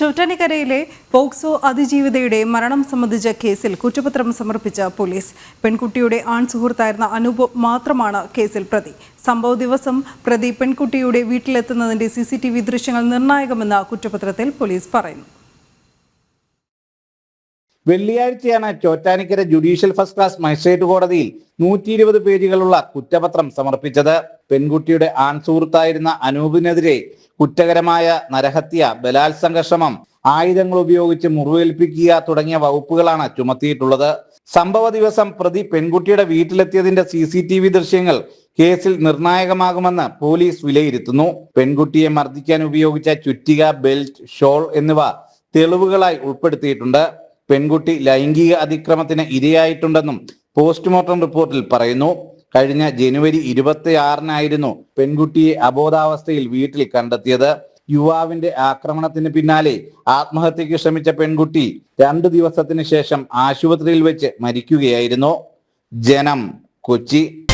ചോറ്റാനിക്കരയിലെ POCSO അതിജീവിതയുടെ മരണം സംബന്ധിച്ച കേസിൽ കുറ്റപത്രം സമർപ്പിച്ച പോലീസ്. പെൺകുട്ടിയുടെ ആൺ സുഹൃത്തായിരുന്ന അനൂപ് മാത്രമാണ് കേസിൽ പ്രതി. സംഭവ ദിവസം പ്രതി പെൺകുട്ടിയുടെ വീട്ടിലെത്തുന്നതിന്റെ സി ദൃശ്യങ്ങൾ നിർണായകമെന്ന് കുറ്റപത്രത്തിൽ പോലീസ് പറയുന്നു. വെള്ളിയാഴ്ചയാണ് Chottanikkara judicial first class magistrate കോടതിയിൽ നൂറ്റി ഇരുപത് പേജുകളുള്ള കുറ്റപത്രം സമർപ്പിച്ചത്. പെൺകുട്ടിയുടെ ആൺ സുഹൃത്തായിരുന്ന അനൂപിനെതിരെ കുറ്റകരമായ നരഹത്യ ബലാത്സംഗ ശ്രമം ആയുധങ്ങൾ ഉപയോഗിച്ച് മുറിവേൽപ്പിക്കുക തുടങ്ങിയ വകുപ്പുകളാണ് ചുമത്തിയിട്ടുള്ളത്. സംഭവ ദിവസം പ്രതി പെൺകുട്ടിയുടെ വീട്ടിലെത്തിയതിന്റെ സി സി ടി വി ദൃശ്യങ്ങൾ കേസിൽ നിർണായകമാകുമെന്ന് പോലീസ് വിലയിരുത്തുന്നു. പെൺകുട്ടിയെ മർദ്ദിക്കാൻ ഉപയോഗിച്ച ചുറ്റിക ബെൽറ്റ് ഷോൾ എന്നിവ തെളിവുകളായി ഉൾപ്പെടുത്തിയിട്ടുണ്ട്. പെൺകുട്ടി ലൈംഗിക അതിക്രമത്തിന് ഇരയായിട്ടുണ്ടെന്നും പോസ്റ്റ്മോർട്ടം റിപ്പോർട്ടിൽ പറയുന്നു. കഴിഞ്ഞ ജനുവരി ഇരുപത്തി ആറിനായിരുന്നു പെൺകുട്ടിയെ അബോധാവസ്ഥയിൽ വീട്ടിൽ കണ്ടെത്തിയത്. യുവാവിന്റെ ആക്രമണത്തിന് പിന്നാലെ ആത്മഹത്യക്ക് ശ്രമിച്ച പെൺകുട്ടി രണ്ടു ദിവസത്തിന് ശേഷം ആശുപത്രിയിൽ വെച്ച് മരിക്കുകയായിരുന്നു. ജനം കൊച്ചി.